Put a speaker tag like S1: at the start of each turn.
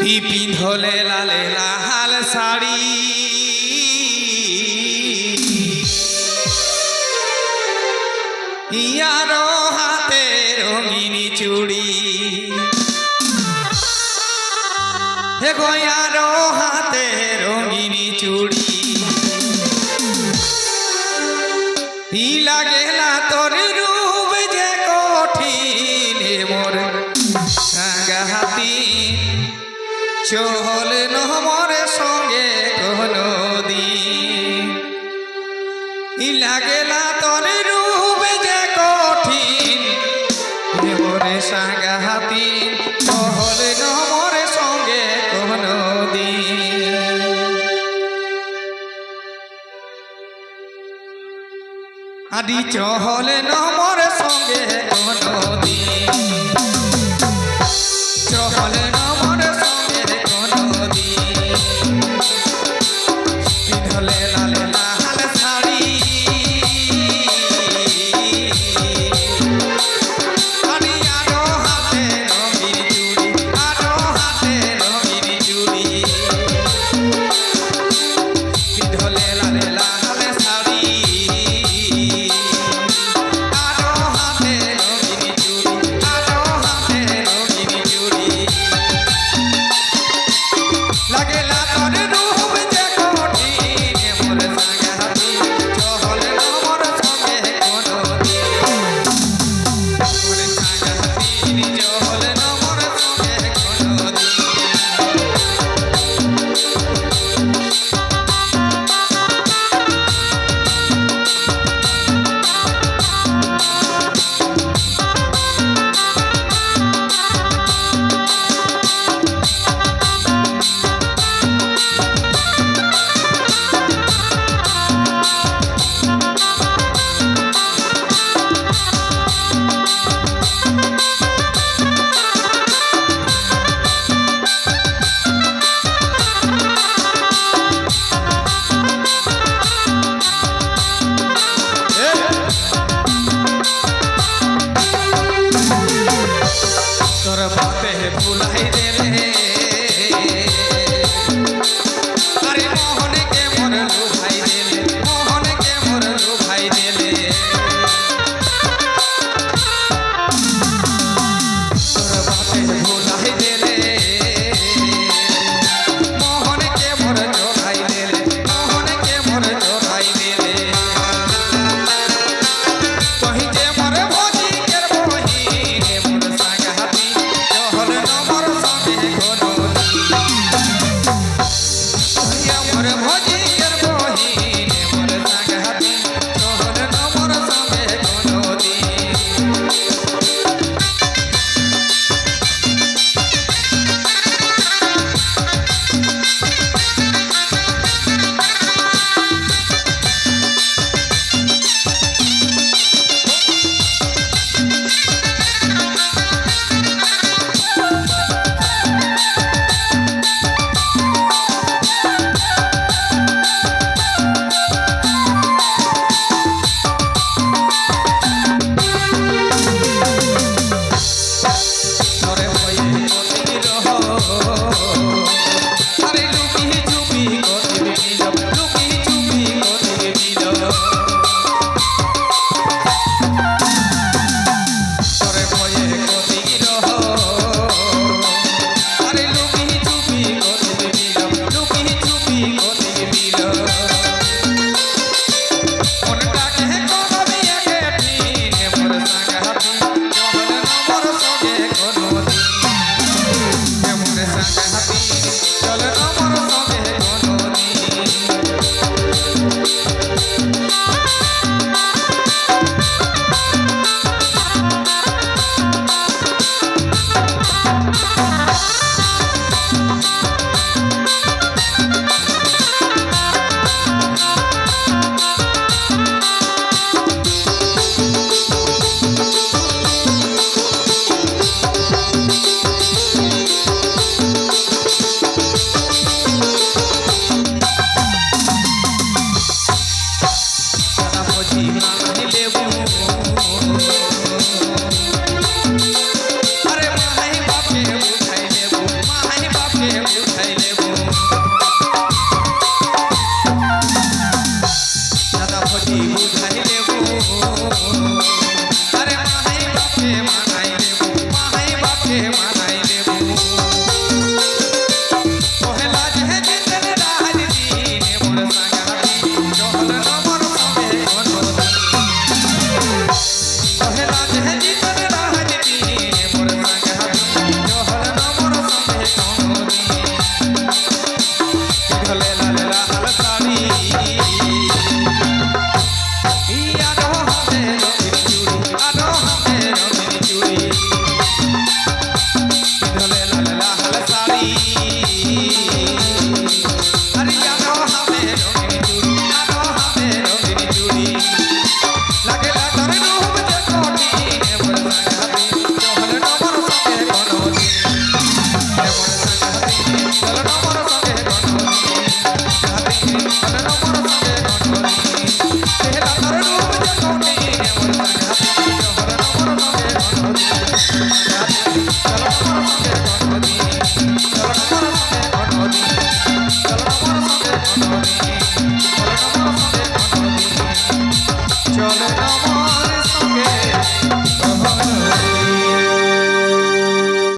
S1: পিঁধলে লালে লাল শাড়ি। ইয়ার হাতে রঙিনী চুড়ি। হে গো, ইয়ার হাতে রঙিনী চুড়ি। লাগে না তোর রু লাগেলা নমরে সঙ্গে কোনো দিন আদি চহল নমরে সঙ্গে কোনো দিন চহল নম ভুলাই Shiva